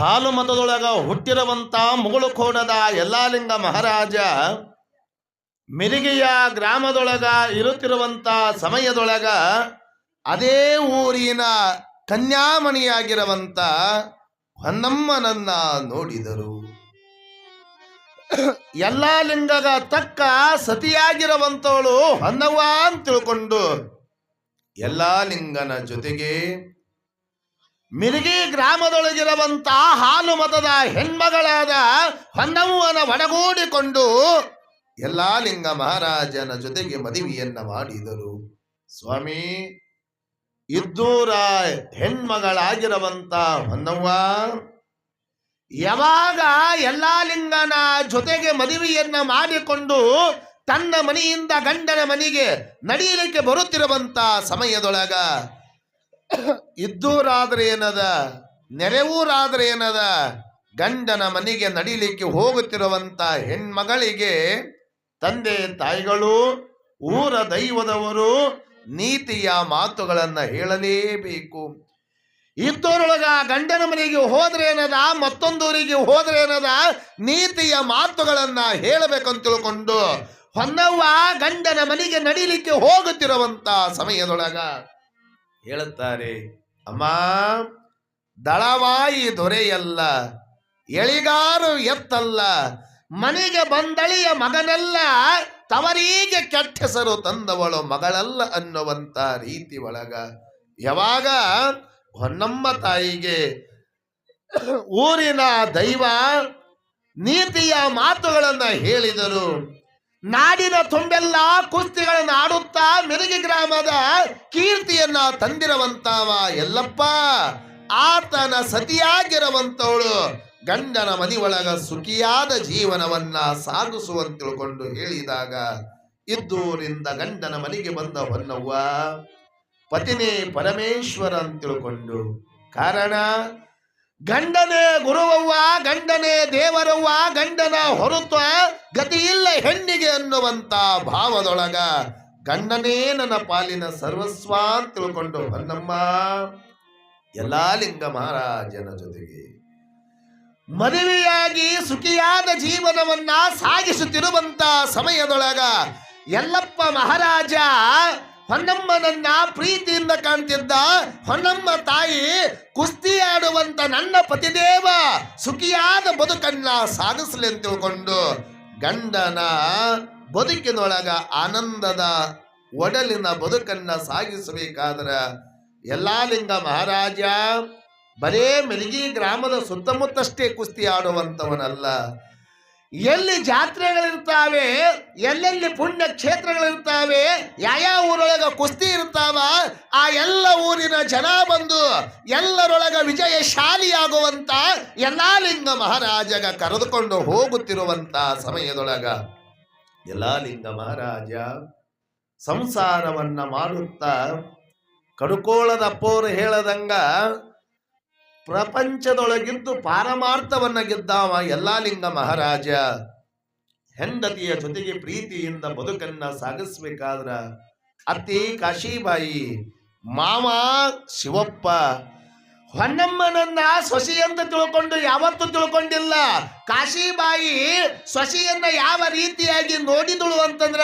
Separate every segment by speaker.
Speaker 1: ಹಾಲು ಮತದೊಳಗ ಹುಟ್ಟಿರುವಂತ ಮುಗುಳು ಕೋಣದ ಎಲ್ಲಾಲಿಂಗ ಮಹಾರಾಜ ಮಿರಿಗೆಯ ಗ್ರಾಮದೊಳಗ ಇರುತ್ತಿರುವಂತ ಸಮಯದೊಳಗ ಅದೇ ಊರಿನ ಕನ್ಯಾಮಣಿಯಾಗಿರುವಂತ ಹೊನ್ನಮ್ಮನನ್ನ ನೋಡಿದರು. ಎಲ್ಲ ಲಿಂಗದ ತಕ್ಕ ಸತಿಯಾಗಿರುವಂತವಳು ಹೊನ್ನವ್ವ ಅಂತ ತಿಳ್ಕೊಂಡು ಎಲ್ಲ ಲಿಂಗನ ಜೊತೆಗೆ ಮಿರಿಗಿ ಗ್ರಾಮದೊಳಗಿರುವಂತ ಹಾಲು ಮತದ ಹೆಣ್ಮಗಳಾದ ಹೊನ್ನವ್ವನ ಒಡಗೂಡಿಕೊಂಡು ಎಲ್ಲಾ ಲಿಂಗ ಮಹಾರಾಜನ ಜೊತೆಗೆ ಮದುವೆಯನ್ನ ಮಾಡಿದರು. ಸ್ವಾಮಿ ಇದ್ದೂರ ಹೆಣ್ಮಗಳಾಗಿರುವಂತ ಹೊನ್ನವ್ವ, ಯಾವಾಗ ಎಲ್ಲಾ ಲಿಂಗನ ಜೊತೆಗೆ ಮದುವೆಯನ್ನ ಮಾಡಿಕೊಂಡು ತನ್ನ ಮನೆಯಿಂದ ಗಂಡನ ಮನೆಗೆ ನಡೆಯಲಿಕ್ಕೆ ಬರುತ್ತಿರುವಂತ ಸಮಯದೊಳಗ ಇದ್ದೂರಾದ್ರೆ ಏನದ? ನೆರೆವೂರಾದ್ರೆ ಏನದ? ಗಂಡನ ಮನೆಗೆ ನಡಿಲಿಕ್ಕೆ ಹೋಗುತ್ತಿರುವಂತ ಹೆಣ್ಮಗಳಿಗೆ ತಂದೆ ತಾಯಿಗಳು, ಊರ ದೈವದವರು ನೀತಿಯ ಮಾತುಗಳನ್ನ ಹೇಳಲೇಬೇಕು. ಇದ್ದೋರೊಳಗ ಗಂಡನ ಮನೆಗೆ ಹೋದ್ರೆ ಏನದ? ಮತ್ತೊಂದೂರಿಗೆ ಹೋದ್ರೆ ಏನದ? ನೀತಿಯ ಮಾತುಗಳನ್ನ ಹೇಳಬೇಕಂತ ತಿಳ್ಕೊಂಡು ಹೊನ್ನವ್ವ ಗಂಡನ ಮನೆಗೆ ನಡೀಲಿಕ್ಕೆ ಹೋಗುತ್ತಿರುವಂತ ಸಮಯದೊಳಗ ಹೇಳುತ್ತಾರೆ, ಅಮ್ಮ, ದಳವಾಯಿ ದೊರೆಯಲ್ಲ, ಎಳಿಗಾರು ಎತ್ತಲ್ಲ, ಮನೆಗೆ ಬಂದಳಿಯ ಮಗನಲ್ಲ, ತವರಿಗೆ ಕೆಟ್ಟ ಹೆಸರು ತಂದವಳು ಮಗಳಲ್ಲ ಅನ್ನುವಂತ ರೀತಿ ಒಳಗ ಯಾವಾಗ ಹೊನ್ನಮ್ಮ ತಾಯಿಗೆ ಊರಿನ ದೈವ ನೀತಿಯ ಮಾತುಗಳನ್ನ ಹೇಳಿದರು. ನಾಡಿನ ತುಂಬೆಲ್ಲ ಕುಸ್ತಿಗಳನ್ನು ಆಡುತ್ತಾ ಮಿರುಗಿ ಗ್ರಾಮದ ಕೀರ್ತಿಯನ್ನ ತಂದಿರವಂತಾವ ಎಲ್ಲಪ್ಪ. ಆತನ ಸತಿಯಾಗಿರುವಂತವಳು ಗಂಡನ ಮನೆಯೊಳಗ ಸುಖಿಯಾದ ಜೀವನವನ್ನ ಸಾಗಿಸುವಂತ ತಿಳ್ಕೊಂಡು ಹೇಳಿದಾಗ ಇದ್ದೂರಿಂದ ಗಂಡನ ಮನೆಗೆ ಬಂದ ಹೊನ್ನವ್ವ ಪತಿನೇ ಪರಮೇಶ್ವರ ಅಂತ ತಿಳ್ಕೊಂಡು, ಕಾರಣ ಗಂಡನೇ ಗುರುವವ್ವ, ಗಂಡನೇ ದೇವರವ್ವ, ಗಂಡನ ಹೊರತ್ವ ಗತಿಯಿಲ್ಲ ಹೆಣ್ಣಿಗೆ ಅನ್ನುವಂತ ಭಾವದೊಳಗ ಗಂಡನೇ ನನ್ನ ಪಾಲಿನ ಸರ್ವಸ್ವ ಅಂತ ತಿಳ್ಕೊಂಡು ಬಂದಮ್ಮ. ಎಲ್ಲಾ ಲಿಂಗ ಮಹಾರಾಜನ ಜೊತೆಗೆ ಮದುವೆಯಾಗಿ ಸುಖಿಯಾದ ಜೀವನವನ್ನ ಸಾಗಿಸುತ್ತಿರುವಂತ ಸಮಯದೊಳಗ ಎಲ್ಲಪ್ಪ ಮಹಾರಾಜ ಹೊನ್ನಮ್ಮನನ್ನ ಪ್ರೀತಿಯಿಂದ ಕಾಣ್ತಿದ್ದ ಹೊನ್ನಮ್ಮ ತಾಯಿ ಕುಸ್ತಿ ಆಡುವಂತ ನನ್ನ ಪತಿದೇವ ಸುಖಿಯಾದ ಬದುಕನ್ನ ಸಾಗಿಸಲಿ ಅಂತ ತಿಳ್ಕೊಂಡು ಗಂಡನ ಬದುಕಿನೊಳಗ ಆನಂದದ ಒಡಲಿನ ಬದುಕನ್ನ ಸಾಗಿಸಬೇಕಾದ್ರ ಎಲ್ಲಾಲಿಂಗ ಮಹಾರಾಜ ಬರೇ ಮೆಲಗಿ ಗ್ರಾಮದ ಸುತ್ತಮುತ್ತಷ್ಟೇ ಕುಸ್ತಿ ಆಡುವಂತವನಲ್ಲ. ಎಲ್ಲಿ ಜಾತ್ರೆಗಳಿರ್ತಾವೆ ಎಲ್ಲೆಲ್ಲಿ ಪುಣ್ಯ ಕ್ಷೇತ್ರಗಳಿರ್ತಾವೆ ಯಾವ್ಯಾವ ಊರೊಳಗ ಕುಸ್ತಿ ಇರ್ತಾವ ಆ ಎಲ್ಲ ಊರಿನ ಜನ ಬಂದು ಎಲ್ಲರೊಳಗ ವಿಜಯಶಾಲಿಯಾಗುವಂತ ಎಲ್ಲಾ ಲಿಂಗ ಮಹಾರಾಜಗ ಕರೆದುಕೊಂಡು ಹೋಗುತ್ತಿರುವಂತ ಸಮಯದೊಳಗ ಎಲ್ಲಾ ಲಿಂಗ ಮಹಾರಾಜ ಸಂಸಾರವನ್ನ ಮಾಡುತ್ತಾ ಕಡುಕೋಳದ ಪೋರು ಹೇಳದಂಗ ಪ್ರಪಂಚದೊಳಗಿದ್ದು ಪಾರಮಾರ್ಥವನ್ನ ಗೆದ್ದಾವ ಎಲ್ಲಾಲಿಂಗ ಮಹಾರಾಜ. ಹೆಂಡತಿಯ ಜೊತೆಗೆ ಪ್ರೀತಿಯಿಂದ ಬದುಕನ್ನ ಸಾಗಿಸ್ಬೇಕಾದ್ರ ಅತ್ತಿ ಕಾಶಿಬಾಯಿ, ಮಾವ ಶಿವಪ್ಪ, ಹೊನ್ನಮ್ಮನನ್ನ ಸೊಸಿ ಅಂತ ತಿಳ್ಕೊಂಡು ಯಾವತ್ತು ತಿಳ್ಕೊಂಡಿಲ್ಲ. ಕಾಶಿಬಾಯಿ ಸೊಸಿಯನ್ನ ಯಾವ ರೀತಿಯಾಗಿ ನೋಡಿದಳು ಅಂತಂದ್ರ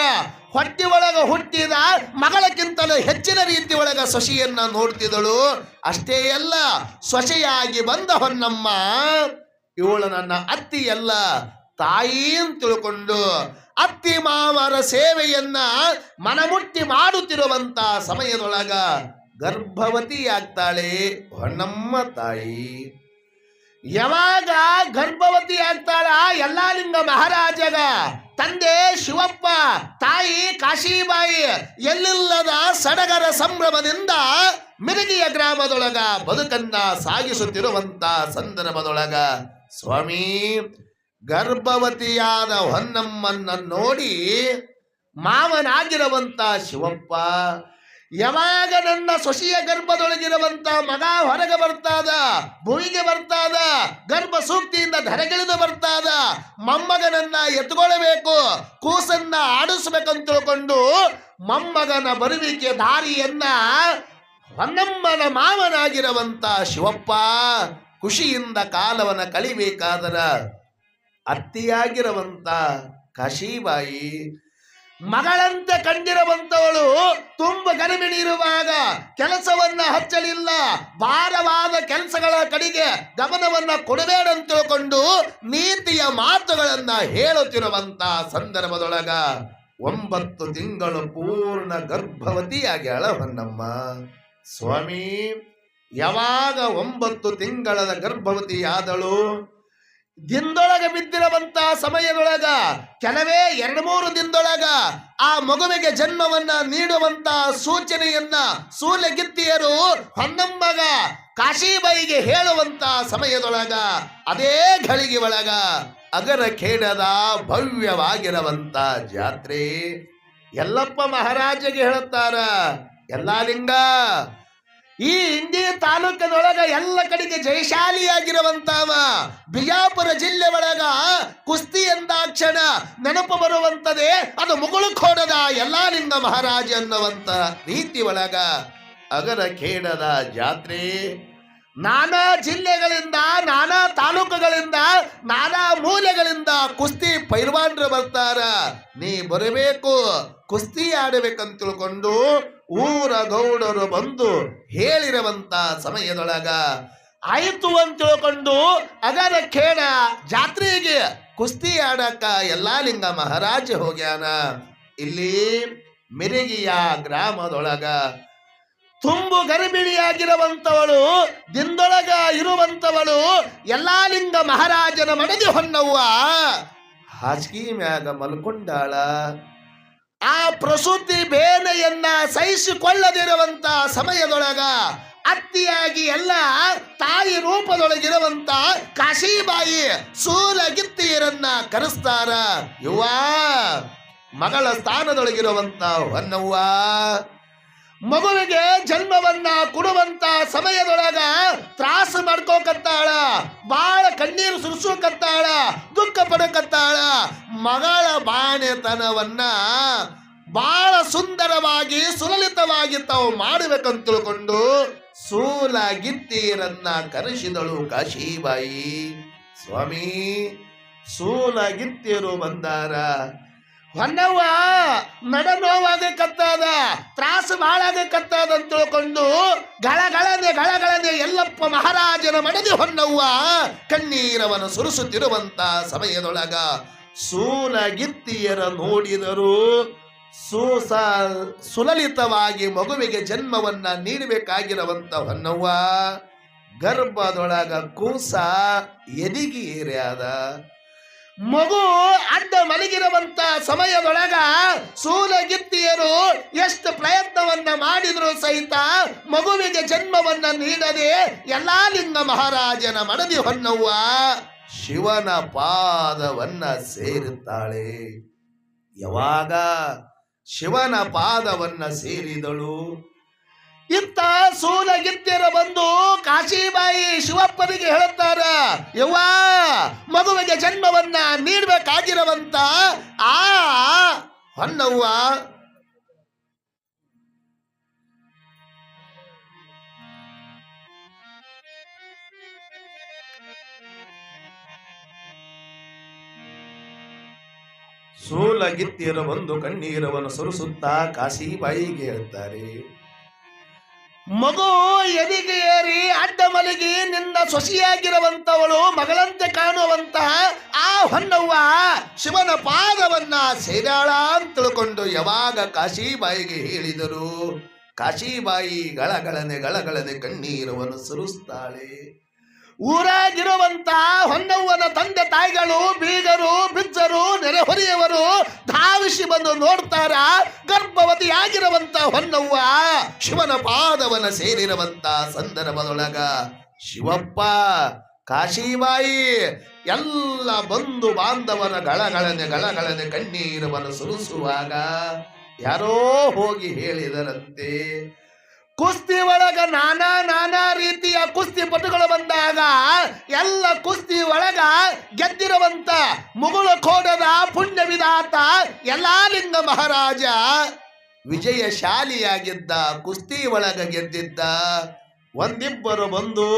Speaker 1: ಹೊಟ್ಟಿ ಒಳಗ ಹುಟ್ಟಿದ ಮಗಳಕ್ಕಿಂತಲೂ ಹೆಚ್ಚಿನ ರೀತಿ ಒಳಗ ಸೊಸೆಯನ್ನ ನೋಡ್ತಿದಳು ಅಷ್ಟೇ ಅಲ್ಲ, ಸೊಸೆಯಾಗಿ ಬಂದ ಹೊನ್ನಮ್ಮ, ಇವಳು ನನ್ನ ಅತ್ತಿ ಅಲ್ಲ. ತಾಯಿ ಅಂತ ತಿಳ್ಕೊಂಡು ಅತ್ತಿ ಮಾವರ ಸೇವೆಯನ್ನ ಮನಮುಟ್ಟಿ ಮಾಡುತ್ತಿರುವಂತ ಸಮಯದೊಳಗ ಗರ್ಭವತಿಯಾಗ್ತಾಳೆ ಹೊನ್ನಮ್ಮ ತಾಯಿ. ಯಾವಾಗ ಗರ್ಭವತಿ ಆಗ್ತಾಳ ಎಲ್ಲಾ ಲಿಂಗ ಮಹಾರಾಜಗ? ತಂದೆ ಶಿವಪ್ಪ, ತಾಯಿ ಕಾಶಿಬಾಯಿ, ಎಲ್ಲಿಲ್ಲದ ಸಡಗರ ಸಂಭ್ರಮದಿಂದ ಮಿರಗಿಯ ಗ್ರಾಮದೊಳಗ ಬದುಕನ್ನ ಸಾಗಿಸುತ್ತಿರುವಂತ ಸಂದರ್ಭದೊಳಗ. ಸ್ವಾಮಿ, ಗರ್ಭವತಿಯಾದ ಹೊನ್ನಮ್ಮನ್ನ ನೋಡಿ ಮಾವನಾಗಿರುವಂತ ಶಿವಪ್ಪ ಯಾವಾಗ ನನ್ನ ಸೊಸಿಯ ಗರ್ಭದೊಳಗಿರುವಂತ ಮಗ ಹೊರಗೆ ಬರ್ತಾದ, ಭೂಮಿಗೆ ಬರ್ತಾದ, ಗರ್ಭ ಸೂಕ್ತಿಯಿಂದ ಧರೆಗಿಳಿದು ಬರ್ತಾದ, ಮೊಮ್ಮಗನನ್ನ ಎತ್ಕೊಳ್ಬೇಕು, ಕೂಸನ್ನ ಆಡಿಸ್ಬೇಕಂತ ತಿಳ್ಕೊಂಡು ಮೊಮ್ಮಗನ ಬರುವಿಕೆ ದಾರಿಯನ್ನ ಹೊನ್ನಮ್ಮನ ಮಾವನಾಗಿರುವಂತ ಶಿವಪ್ಪ ಖುಷಿಯಿಂದ ಕಾಲವನ್ನ ಕಳಿಬೇಕಾದರ ಅತ್ತಿಯಾಗಿರುವಂತ ಕಾಶಿಬಾಯಿ ಮಗಳಂತೆ ಕಂಡಿರುವಂತವಳು ತುಂಬ ಗರ್ಭಿಣಿ ಇರುವಾಗ ಕೆಲಸವನ್ನ ಹಚ್ಚಲಿಲ್ಲ. ಭಾರವಾದ ಕೆಲಸಗಳ ಕಡೆಗೆ ಗಮನವನ್ನ ಕೊಡಬೇಡ ಅಂತ ತಿಳ್ಕೊಂಡು ನೀತಿಯ ಮಾತುಗಳನ್ನ ಹೇಳುತ್ತಿರುವಂತ ಸಂದರ್ಭದೊಳಗ ಒಂಬತ್ತು ತಿಂಗಳು ಪೂರ್ಣ ಗರ್ಭವತಿಯಾಗ್ಯಾಳ ಹೊನ್ನಮ್ಮ ಸ್ವಾಮಿ, ಯಾವಾಗ ಒಂಬತ್ತು ತಿಂಗಳ ಗರ್ಭವತಿಯಾದಳು? ದಿನದೊಳಗ ಬಿದ್ದಿರುವಂತ ಸಮಯದೊಳಗ ಕೆಲವೇ ಎರಡು ಮೂರು ದಿನದೊಳಗ ಆ ಮಗುವಿಗೆ ಜನ್ಮವನ್ನ ನೀಡುವಂತ ಸೂಚನೆಯನ್ನ ಸೂಲಗಿತ್ತಿಯರು ಹೊನ್ನಮ್ಮಗ ಕಾಶಿಬಾಯಿಗೆ ಹೇಳುವಂತ ಸಮಯದೊಳಗ ಅದೇ ಘಳಿಗೆ ಒಳಗ ಅಗರ ಖೇಡದ ಭವ್ಯವಾಗಿರುವಂತ ಜಾತ್ರೆ. ಎಲ್ಲಪ್ಪ ಮಹಾರಾಜಗೆ ಹೇಳುತ್ತಾರ ಎಲ್ಲಾ ಲಿಂಗ ಈ ಇಂಡಿ ತಾಲೂಕಿನೊಳಗ ಎಲ್ಲ ಕಡೆಗೆ ಜಯಶಾಲಿಯಾಗಿರುವಂತವ ಬಿಜಾಪುರ ಜಿಲ್ಲೆ ಒಳಗ ಕುಸ್ತಿ ಎಂದಾಕ್ಷಣ ನೆನಪು ಬರುವಂತದೇ, ಅದು ಮುಗುಳು ಖೋಡದ ನಿಂದ ಮಹಾರಾಜ ಅನ್ನುವಂತ ರೀತಿ ಒಳಗ ಅಗರ ಖೇಡದ ಜಾತ್ರೆ. ನಾನಾ ಜಿಲ್ಲೆಗಳಿಂದ, ನಾನಾ ತಾಲೂಕುಗಳಿಂದ, ನಾನಾ ಮೂಲೆಗಳಿಂದ ಕುಸ್ತಿ ಪೈಲ್ವಾನ್ರು ಬರ್ತಾರ. ನೀ ಬರಬೇಕು, ಕುಸ್ತಿ ಆಡಬೇಕಂತ ತಿಳ್ಕೊಂಡು ಊರ ಗೌಡರು ಬಂದು ಹೇಳಿರುವಂತ ಸಮಯದೊಳಗ ಆಯಿತು ಅಂತ ತಿಳ್ಕೊಂಡು ಅದರ ಖೇಡ ಜಾತ್ರೆಗೆ ಕುಸ್ತಿ ಆಡಕ ಯಲ್ಲಾಲಿಂಗ ಮಹಾರಾಜ ಹೋಗ್ಯಾನ. ಇಲ್ಲಿ ಮಿರಿಗಿಯ ಗ್ರಾಮದೊಳಗ ತುಂಬು ಗರ್ಭಿಣಿಯಾಗಿರುವಂತವಳು ದಿಂದೊಳಗ ಇರುವಂತವಳು ಯಲ್ಲಾಲಿಂಗ ಮಹಾರಾಜನ ಮನೆಗೆ ಹೊನ್ನವ್ವ. ಹಾಸಿಗೆ ಮ್ಯಾಗ ಮಲ್ಕೊಂಡಾಳ. ಆ ಪ್ರಸೂತಿ ಬೇನೆಯನ್ನ ಸಹಿಸಿಕೊಳ್ಳದಿರುವಂತ ಸಮಯದೊಳಗ ಅತ್ತಿಯಾಗಿ ಎಲ್ಲ ತಾಯಿ ರೂಪದೊಳಗಿರುವಂತ ಕಾಶಿಬಾಯಿ ಸೂಲಗಿತ್ತಿಯರನ್ನ ಕರೆಸ್ತಾರ. ಯುವ ಮಗಳ ಸ್ಥಾನದೊಳಗಿರುವಂತ ಹೊನ್ನವ್ವ. ಮಗುವಿಗೆ ಜನ್ಮವನ್ನ ಕೊಡುವಂತ ಸಮಯದೊಳಗ ತ್ರಾಸ ಮಾಡ್ಕೋಕತ್ತಾಳ, ಬಾಳ ಕಣ್ಣೀರು ಸುರಿಸೋಕತ್ತಾಳ, ದುಃಖ ಪಡಕತ್ತಾಳ. ಮಗಳ ಬಾಣೆತನವನ್ನ ಬಹಳ ಸುಂದರವಾಗಿ, ಸುಲಲಿತವಾಗಿ ತಾವು ಮಾಡಬೇಕಂತ ತಿಳ್ಕೊಂಡು ಸೂಲ ಗಿತ್ತೀರನ್ನ ಕರೆಸಿದಳು ಕಾಶಿಬಾಯಿ. ಸ್ವಾಮಿ ಸೂಲ ಗಿತ್ತೀರು ಬಂದಾರ. ಹೊನ್ನವ್ವ ನಡ ತ್ರಾಸು ತ್ರಾಸ ಬಾಳಾಗಕತ್ತಾದ ಅಂತ ತಿಳ್ಕೊಂಡು ಗಳಗಳನೆ ಗಳಗಳನೆ ಎಲ್ಲಪ್ಪ ಮಹಾರಾಜನ ಮಡದಿ ಹೊನ್ನವ್ವ, ಕಣ್ಣೀರವನ್ನು ಸುರಿಸುತ್ತಿರುವಂತ ಸಮಯದೊಳಗ ಸೂಲಗಿತ್ತಿಯರ ನೋಡಿದರು ಸೂಸ ಸುಲಲಿತವಾಗಿ ಮಗುವಿಗೆ ಜನ್ಮವನ್ನ ನೀಡಬೇಕಾಗಿರುವಂತ ಹೊನ್ನವ್ವ, ಗರ್ಭದೊಳಗ ಕೂಸ ಎದಿಗಿ ಏರ್ಯಾದ ಮಗು ಅಡ್ಡ ಮಲಗಿರುವಂತ ಸಮಯದೊಳಗ ಸೂಲಗಿತ್ತಿಯರು ಎಷ್ಟು ಪ್ರಯತ್ನವನ್ನ ಮಾಡಿದ್ರು ಸಹಿತ ಮಗುವಿಗೆ ಜನ್ಮವನ್ನ ನೀಡದೆ ಎಲ್ಲಾ ಲಿಂಗ ಮಹಾರಾಜನ ಮಡದಿ ಹೊನ್ನವ್ವ ಶಿವನ ಪಾದವನ್ನ ಸೇರುತ್ತಾಳೆ. ಯಾವಾಗ ಶಿವನ ಪಾದವನ್ನ ಸೇರಿದಳು? ಇಂಥ ಸೂಲಗಿತ್ತಿರ ಬಂದು ಕಾಶಿಬಾಯಿ ಶಿವಪ್ಪನಿಗೆ ಹೇಳುತ್ತಾರ, ಯವ್ವ ಜನ್ಮವನ್ನ ನೀಡಬೇಕಾಗಿರುವಂತ ಆ ಹೊನ್ನವ್ವ. ಸೋಲಗಿತ್ತಿರ ಒಂದು ಕಣ್ಣೀರವನ್ನು ಸುರಿಸುತ್ತಾ ಕಾಶಿಬಾಯಿಗೆ ಹೇಳ್ತಾರೆ ಮಗು ಎದಿಗೆ ಏರಿ ಅಡ್ಡ ಮಲಗಿ ನಿನ್ನ ಸೊಸಿಯಾಗಿರುವಂತವಳು ಮಗಳಂತೆ ಕಾಣುವಂತಹ ಆ ಹೊನ್ನವ್ವ ಶಿವನ ಪಾದವನ್ನ ಸೇರಾಳ ಅಂತ ತಿಳ್ಕೊಂಡು ಯಾವಾಗ ಕಾಶಿಬಾಯಿಗೆ ಹೇಳಿದರು. ಕಾಶಿಬಾಯಿ ಗಳಗಳನೆ ಗಳಗಳನೆ ಕಣ್ಣೀರವನ್ನು ಸುರಿಸ್ತಾಳೆ. ಊರಾಗಿರುವಂತ ಹೊನ್ನವ್ವನ ತಂದೆ ತಾಯಿಗಳು, ಬೀಗರು, ಬಿಜ್ಜರು, ನೆರೆಹೊರೆಯವರು ಧಾವಿಸಿ ಬಂದು ನೋಡ್ತಾರ. ಗರ್ಭವತಿಯಾಗಿರುವಂತ ಹೊನ್ನವ್ವ ಶಿವನ ಪಾದವನ ಸೇರಿರುವಂತ ಸಂದರ್ಭದೊಳಗ, ಶಿವಪ್ಪ ಕಾಶಿಬಾಯಿ ಎಲ್ಲ ಬಂಧು ಬಾಂಧವನ ಗಳಗಳನೆ ಗಳಗಳನೆ ಕಣ್ಣೀರವನ್ನು ಸುರಿಸುವಾಗ ಯಾರೋ ಹೋಗಿ ಹೇಳಿದರಂತೆ. ಕುಸ್ತಿ ಒಳಗ ನಾನಾ ನಾನಾ ರೀತಿಯ ಕುಸ್ತಿ ಪಟುಗಳು ಬಂದಾಗ, ಎಲ್ಲ ಕುಸ್ತಿ ಒಳಗ ಗೆದ್ದಿರುವಂತ ಮುಗುಳ ಕೋಡದ ಪುಣ್ಯ ವಿಧಾತ ಲಿಂಗ ಮಹಾರಾಜ ವಿಜಯಶಾಲಿಯಾಗಿದ್ದ ಕುಸ್ತಿ ಒಳಗ ಗೆದ್ದಿದ್ದ. ಒಂದಿಬ್ಬರು ಬಂದು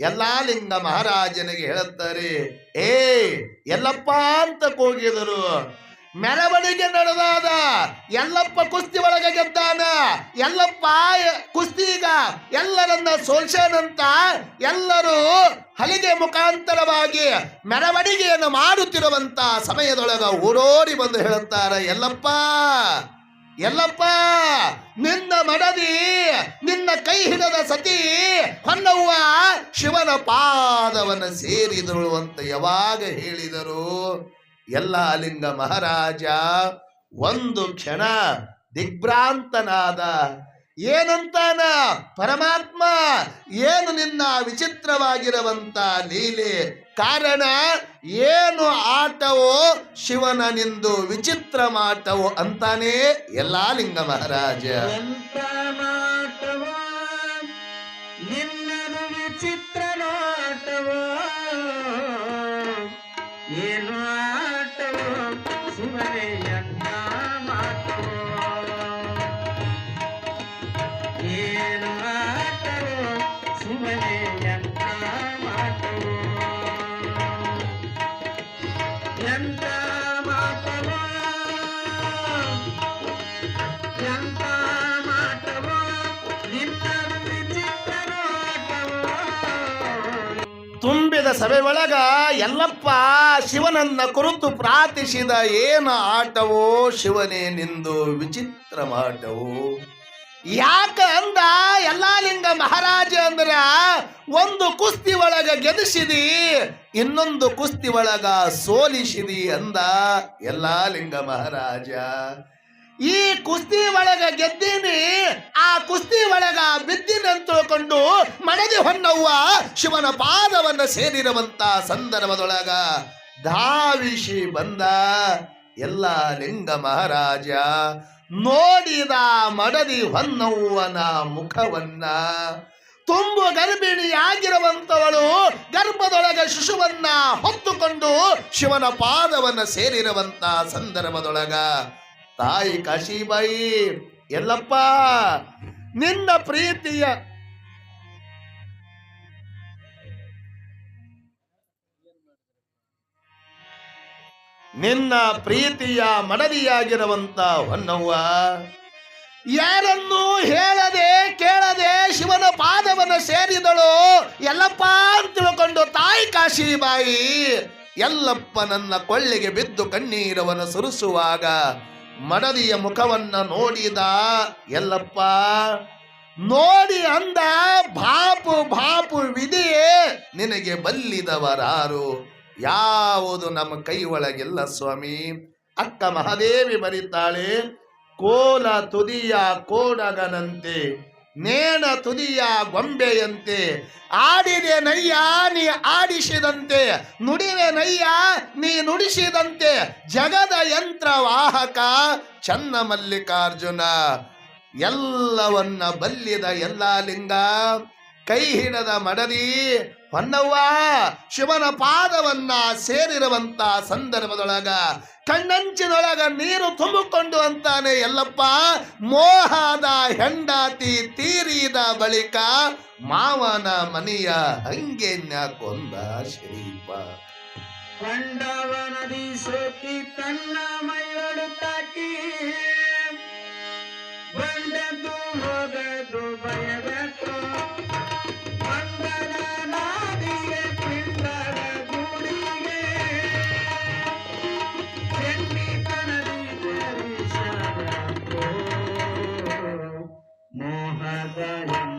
Speaker 1: ಯಲ್ಲಾಲಿಂಗ ಮಹಾರಾಜನಿಗೆ ಹೇಳುತ್ತಾರೆ, ಏ, ಎಲ್ಲಪ್ಪ ಅಂತ ಕೂಗಿದರು. ಮೆರವಣಿಗೆ ನಡೆದಾದ ಎಲ್ಲಪ್ಪ ಕುಸ್ತಿ ಒಳಗೆ ಗೆದ್ದಾನ. ಎಲ್ಲಪ್ಪ ಕುಸ್ತಿಗ ಎಲ್ಲರನ್ನ ಸೋಲ್ಸಾನಂತ ಎಲ್ಲರೂ ಹಲಿಗೆ ಮುಖಾಂತರವಾಗಿ ಮೆರವಣಿಗೆಯನ್ನು ಮಾಡುತ್ತಿರುವಂತ ಸಮಯದೊಳಗ ಓಡೋಡಿ ಬಂದು ಹೇಳುತ್ತಾರೆ ಎಲ್ಲಪ್ಪ ಎಲ್ಲಪ್ಪ ನಿನ್ನ ಮಡದಿ, ನಿನ್ನ ಕೈ ಹಿಡದ ಸತಿ ಹೊನ್ನವ್ವ ಶಿವನ ಪಾದವನ್ನು ಸೇರಿದಳು ಅಂತ ಯಾವಾಗ ಹೇಳಿದರು? ಎಲ್ಲ ಲಿಂಗ ಮಹಾರಾಜ, ಒಂದು ಕ್ಷಣ ದಿಗ್ಭ್ರಾಂತನಾದ, ಏನಂತಾನ ಪರಮಾತ್ಮ, ಏನು ನಿನ್ನ ವಿಚಿತ್ರವಾಗಿರುವಂತ ಲೀಲೆ? ಕಾರಣ ಏನು ಆಟವೋ ಶಿವನ ನಿಂದು ವಿಚಿತ್ರ ಮಾಟವೋ ಅಂತಾನೆ ಎಲ್ಲಾ ಲಿಂಗ ಮಹಾರಾಜ. ಸಭೆ ಒಳಗ ಎಲ್ಲಪ್ಪ ಶಿವನನ್ನ ಕುರಿತು ಪ್ರಾರ್ಥಿಸಿದ ಏನ ಆಟವೋ ಶಿವನೇ ನಿಂದು ವಿಚಿತ್ರ ಮಾಟವೋ? ಯಾಕ ಅಂದ? ಎಲ್ಲಾ ಲಿಂಗ ಮಹಾರಾಜ ಅಂದ್ರ ಒಂದು ಕುಸ್ತಿ ಒಳಗ ಗೆದಿಸಿದಿ, ಇನ್ನೊಂದು ಕುಸ್ತಿ ಒಳಗ ಸೋಲಿಸಿದಿ ಅಂದ ಎಲ್ಲಾ ಲಿಂಗ ಮಹಾರಾಜ. ಈ ಕುಸ್ತಿ ಒಳಗ ಗೆದ್ದೀನಿ, ಆ ಕುಸ್ತಿ ಒಳಗ ಬಿದ್ದೀನಿ ಅಂತ ತಿಳ್ಕೊಂಡು ಮಡದಿ ಹೊನ್ನವ್ವ ಶಿವನ ಪಾದವನ್ನ ಸೇರಿರುವಂತ ಸಂದರ್ಭದೊಳಗ ಧಾವಿಸಿ ಬಂದ ಎಲ್ಲ ಲಿಂಗ ಮಹಾರಾಜ. ನೋಡಿದ ಮಡದಿ ಹೊನ್ನವ್ವನ ಮುಖವನ್ನ, ತುಂಬು ಗರ್ಭಿಣಿಯಾಗಿರುವಂತವಳು ಗರ್ಭದೊಳಗ ಶಿಶುವನ್ನ ಹೊತ್ತುಕೊಂಡು ಶಿವನ ಪಾದವನ್ನ ಸೇರಿರುವಂತ ಸಂದರ್ಭದೊಳಗ ತಾಯಿ ಕಾಶಿಬಾಯಿ ಎಲ್ಲಪ್ಪ, ನಿನ್ನ ಪ್ರೀತಿಯ ನಿನ್ನ ಪ್ರೀತಿಯ ಮಡದಿಯಾಗಿರುವಂತ ಹೊನ್ನವ್ವ, ಯಾರನ್ನು ಹೇಳದೆ ಕೇಳದೆ ಶಿವನ ಪಾದವನ್ನು ಸೇರಿದಳು. ಎಲ್ಲಪ್ಪ ಅಂತ ತಿಳ್ಕೊಂಡು ತಾಯಿ ಕಾಶಿಬಾಯಿ, ಎಲ್ಲಪ್ಪ ನನ್ನ ಕೊಳ್ಳಿಗೆ ಬಿದ್ದು ಕಣ್ಣೀರವನ್ನು ಸುರಿಸುವಾಗ ಮಡದಿಯ ಮುಖವನ್ನ ನೋಡಿದ, ಎಲ್ಲಪ್ಪ, ನೋಡಿ ಅಂದ ಬಾಪು ಬಾಪು ವಿಧಿಯೇ ನಿನಗೆ ಬಲ್ಲಿದವರಾರು. ಯಾವುದು ನಮ್ಮ ಕೈ ಒಳಗಿಲ್ಲ ಸ್ವಾಮಿ. ಅಕ್ಕ ಮಹಾದೇವಿ ಬರೀತಾಳೆ, ಕೋಲ ತುದಿಯ ಕೋಡಗನಂತೆ ನೇಣ ತುದಿಯ ಗೊಂಬೆಯಂತೆ, ಆಡಿದೆ ನಯ್ಯ ನೀ ಆಡಿಸಿದಂತೆ, ನುಡಿವೆ ನಯ್ಯ ನೀ ನುಡಿಸಿದಂತೆ, ಜಗದ ಯಂತ್ರ ವಾಹಕ ಚನ್ನ ಮಲ್ಲಿಕಾರ್ಜುನ. ಎಲ್ಲವನ್ನ ಬಲ್ಲಿದ ಎಲ್ಲ ಲಿಂಗ, ಕೈ ಹಿಡದ ಮಡದಿ, ಹೊನ್ನವ್ವ ಶಿವನ ಪಾದವನ್ನ ಸೇರಿರುವಂತ ಸಂದರ್ಭದೊಳಗ ಕಣ್ಣಂಚಿನೊಳಗ ನೀರು ತುಂಬಿಕೊಂಡು ಅಂತಾನೆ ಎಲ್ಲಪ್ಪ ಮೋಹದ ಹೆಂಡಾತಿ ತೀರಿದ ಬಳಿಕ ಮಾವನ ಮನೆಯ ಹಂಗೆ ಕೊಂದ ಶ್ರೀಪ.
Speaker 2: ಕಂಡವ ನದಿ ತನ್ನ ತಾಕಿ ಬಂದದು ಹೋಗದು ಮೋಹದ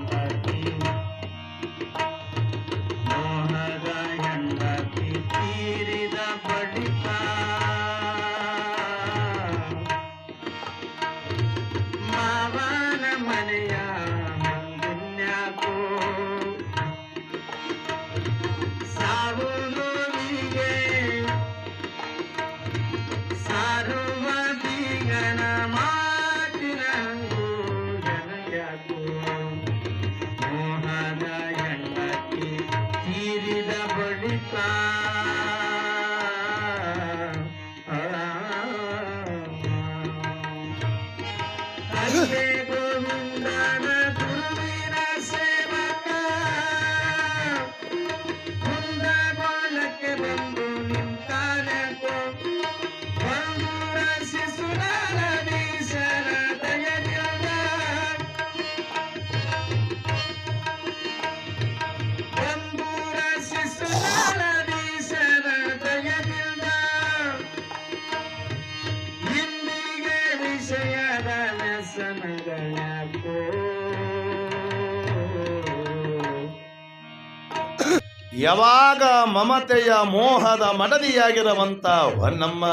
Speaker 1: ಯಾವಾಗ ಮಮತೆಯ ಮೋಹದ ಮಡದಿಯಾಗಿರುವಂತ ಹೊನ್ನಮ್ಮ,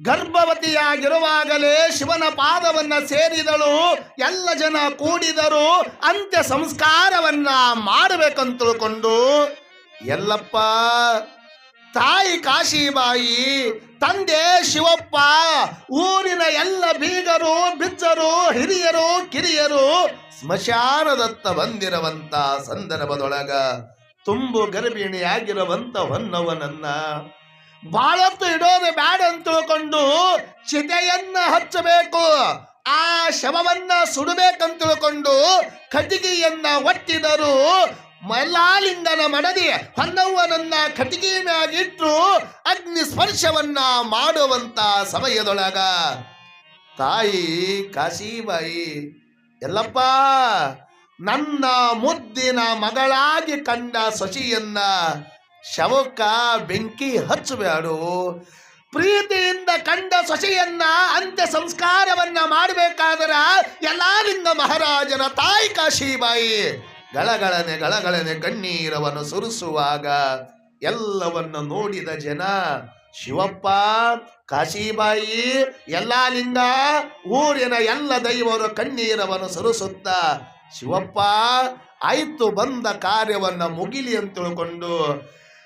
Speaker 1: ಗರ್ಭವತಿಯಾಗಿರುವಾಗಲೇ ಶಿವನ ಪಾದವನ್ನ ಸೇರಿದಳು, ಎಲ್ಲ ಜನ ಕೂಡಿದರು, ಅಂತ್ಯ ಸಂಸ್ಕಾರವನ್ನ ಮಾಡಬೇಕಂತ ತಿಳ್ಕೊಂಡು, ಎಲ್ಲಪ್ಪ, ತಾಯಿ ಕಾಶಿಬಾಯಿ, ತಂದೆ ಶಿವಪ್ಪ, ಊರಿನ ಎಲ್ಲ ಬೀಗರು, ಬಿಜ್ಜರು, ಹಿರಿಯರು, ಕಿರಿಯರು, ಸ್ಮಶಾನದತ್ತ ಬಂದಿರುವಂತ ಸಂದರ್ಭದೊಳಗ ತುಂಬು ಗರ್ಭಿಣಿಯಾಗಿರುವಂತ ಹೊನ್ನವನನ್ನ ಬಾಳತ್ತು ಇಡೋದು ಬ್ಯಾಡ ಅಂತ ತಿಳ್ಕೊಂಡು ಚಿತೆಯನ್ನ ಹಚ್ಚಬೇಕು, ಆ ಶವವನ್ನ ಸುಡಬೇಕಂತ ತಿಳ್ಕೊಂಡು ಕಟಿಗೆಯನ್ನ ಒಟ್ಟಿದರು ಮಲ್ಲಾಲಿಂಗನ ಮಡದಿ ಹೊನ್ನವ್ವನನ್ನ ಕಟಿಗೆ ಮ್ಯಾಗಿಟ್ಟು ಅಗ್ನಿ ಸ್ಪರ್ಶವನ್ನ ಮಾಡುವಂತ ಸಮಯದೊಳಗ. ತಾಯಿ ಕಾಶಿಬಾಯಿ, ಎಲ್ಲಪ್ಪ ನನ್ನ ಮುದ್ದಿನ ಮಗಳಾಗಿ ಕಂಡ ಸೊಸಿಯನ್ನ ಶವಕ ಬೆಂಕಿ ಹಚ್ಚಬೇಡು. ಪ್ರೀತಿಯಿಂದ ಕಂಡ ಸೊಸೆಯನ್ನ ಅಂತ್ಯ ಸಂಸ್ಕಾರವನ್ನ ಮಾಡಬೇಕಾದ್ರ ಎಲ್ಲರಿಂದ ಮಹಾರಾಜನ ತಾಯಿ ಕಾಶಿಬಾಯಿ. ಗಳಗಳನೆ ಗಳಗಳನೆ ಕಣ್ಣೀರವನ್ನು ಸುರಿಸುವಾಗ ಎಲ್ಲವನ್ನು ನೋಡಿದ ಜನ, ಶಿವಪ್ಪ, ಕಾಶಿಬಾಯಿ ಎಲ್ಲಾಲಿಂಗ ಊರಿನ ಎಲ್ಲ ದೈವರು ಕಣ್ಣೀರವನ್ನು ಸುರಿಸುತ್ತ ಶಿವಪ್ಪ, ಆಯಿತು ಬಂದ ಕಾರ್ಯವನ್ನ ಮುಗಿಲಿ ಅಂತ ತಿಳ್ಕೊಂಡು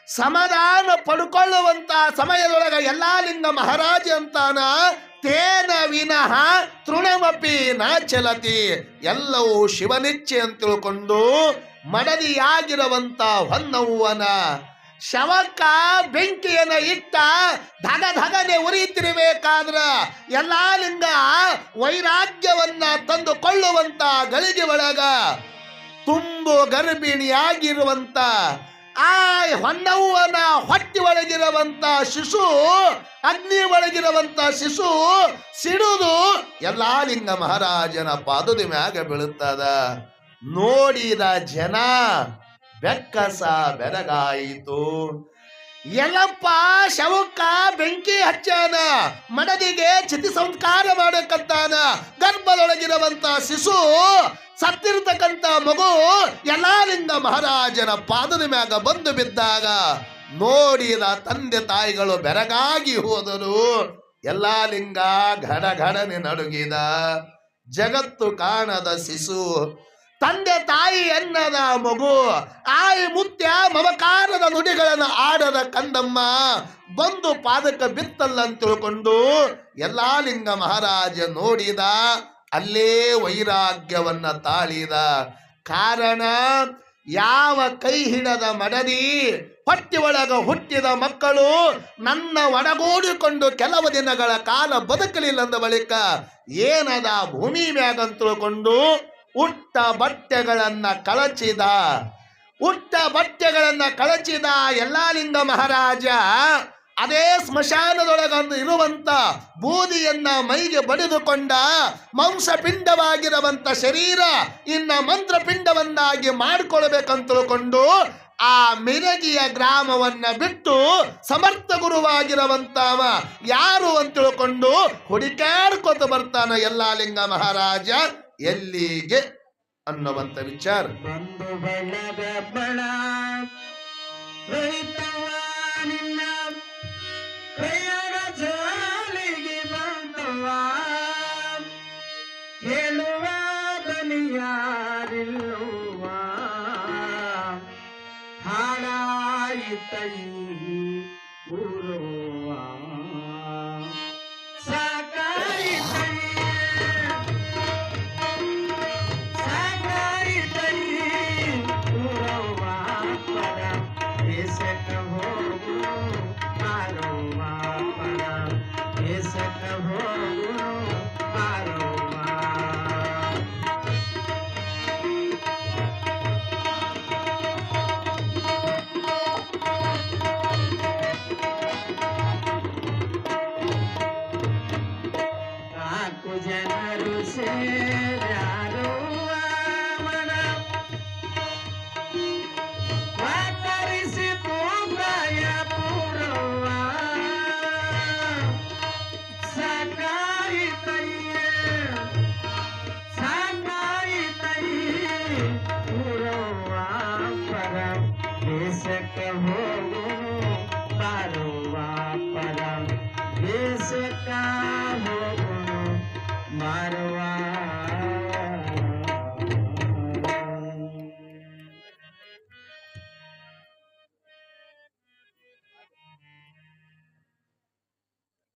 Speaker 1: ಸಮಾಧಾನ ಪಡ್ಕೊಳ್ಳುವಂತ ಸಮಯದೊಳಗ ಎಲ್ಲಾಲಿಂಗ ಮಹಾರಾಜ ಅಂತಾನ, ತೇನ ವಿನಃ ತೃಣಮಪಿ ನಾಚಲತಿ ಚಲತಿ ಎಲ್ಲವೂ ಶಿವನಿಚ್ಛೆ ಅಂತ ತಿಳ್ಕೊಂಡು ಮಡದಿಯಾಗಿರುವಂತ ಹೊನ್ನವ್ವನ. ಶವಕ್ಕ ಬೆಂಕಿಯನ್ನು ಇಟ್ಟ ಧಗ ಧಗನೆ ಉರಿತಿರಬೇಕಾದ್ರ ಎಲ್ಲಾ ಲಿಂಗ ವೈರಾಗ್ಯವನ್ನ ತಂದುಕೊಳ್ಳುವಂತ ಗಳಿಗೆ ಒಳಗ ತುಂಬು ಗರ್ಭಿಣಿಯಾಗಿರುವಂತ ಆ ಹೊನ್ನವ್ವನ ಹೊಟ್ಟಿ ಒಳಗಿರುವಂತ ಶಿಶು, ಅಗ್ನಿ ಒಳಗಿರುವಂತ ಶಿಶು ಸಿಡುದು ಎಲ್ಲಾ ಲಿಂಗ ಮಹಾರಾಜನ ಪಾದದ ಮ್ಯಾಗ ಬೀಳುತ್ತದ. ನೋಡಿದ ಜನ ಬೆಕ್ಕಸ ಬೆರಗಾಯಿತು. ಎಲ್ಲಪ್ಪ, ಶವಕ್ಕ ಬೆಂಕಿ ಹಚ್ಚಾನ, ಮಡದಿಗೆ ಚಿತಿ ಸಂಸ್ಕಾರ ಮಾಡಕ್ಕಂತಾನ ಗರ್ಭದೊಳಗಿರುವಂತ ಶಿಶು ಸತ್ತಿರ್ತಕ್ಕಂತ ಮಗು ಎಲ್ಲಾಲಿಂಗ ಮಹಾರಾಜನ ಪಾದದ ಮ್ಯಾಗ ಬಂದು ಬಿದ್ದಾಗ ನೋಡಿದ ತಂದೆ ತಾಯಿಗಳು ಬೆರಗಾಗಿ ಹೋದರು. ಎಲ್ಲಾ ಲಿಂಗ ಘಡ ಘಡನೆ ನಡುಗಿದ. ಜಗತ್ತು ಕಾಣದ ಶಿಶು ತಂದೆ ತಾಯಿ ಎನ್ನದ ಮಗು, ಆಯಿ ಮುತ್ಯ ಮಮಕಾರದ ನುಡಿಗಳನ್ನು ಆಡದ ಕಂದಮ್ಮ, ಬಂದು ಪಾದಕ ಬಿತ್ತಲ್ಲ ಅಂತ ತಿಳ್ಕೊಂಡು ಎಲ್ಲಾ ಲಿಂಗ ಮಹಾರಾಜ ನೋಡಿದ, ಅಲ್ಲೇ ವೈರಾಗ್ಯವನ್ನ ತಾಳಿದ. ಕಾರಣ, ಯಾವ ಕೈ ಹಿಡದ ಮಡದಿ ಹೊಟ್ಟಿ ಒಳಗ ಹುಟ್ಟಿದ ಮಕ್ಕಳು ನನ್ನ ಒಡಗೂಡಿಕೊಂಡು ಕೆಲವು ದಿನಗಳ ಕಾಲ ಬದುಕಲಿಲ್ಲ ಅಂದ ಬಳಿಕ ಏನದ ಭೂಮಿ ಮ್ಯಾಗ ತಿಳ್ಕೊಂಡು ಉಟ್ಟ ಬಟ್ಟೆಗಳನ್ನ ಕಳಚಿದ, ಉಟ್ಟ ಬಟ್ಟೆಗಳನ್ನ ಕಳಚಿದ ಎಲ್ಲಾಲಿಂಗ ಮಹಾರಾಜ ಅದೇ ಸ್ಮಶಾನದೊಳಗಂದು ಇರುವಂತ ಬೂದಿಯನ್ನ ಮೈಗೆ ಬಡಿದುಕೊಂಡ ಮಾಂಸಪಿಂಡವಾಗಿರುವಂತ ಶರೀರ ಇನ್ನ ಮಂತ್ರಪಿಂಡವನ್ನಾಗಿ ಮಾಡಿಕೊಳ್ಬೇಕಂತ ತಿಳ್ಕೊಂಡು ಆ ಮಿರಗಿಯ ಗ್ರಾಮವನ್ನ ಬಿಟ್ಟು ಸಮರ್ಥ ಗುರುವಾಗಿರುವಂತವ ಯಾರು ಅಂತ ತಿಳ್ಕೊಂಡು ಹುಡುಕಾಡ್ಕೊತ ಬರ್ತಾನ ಎಲ್ಲಾಲಿಂಗ ಮಹಾರಾಜ. ಎಲ್ಲಿಗೆ? ಅನ್ನುವಂತ ವಿಚಾರ.
Speaker 2: ಬಂದು ಬೆಳೆದ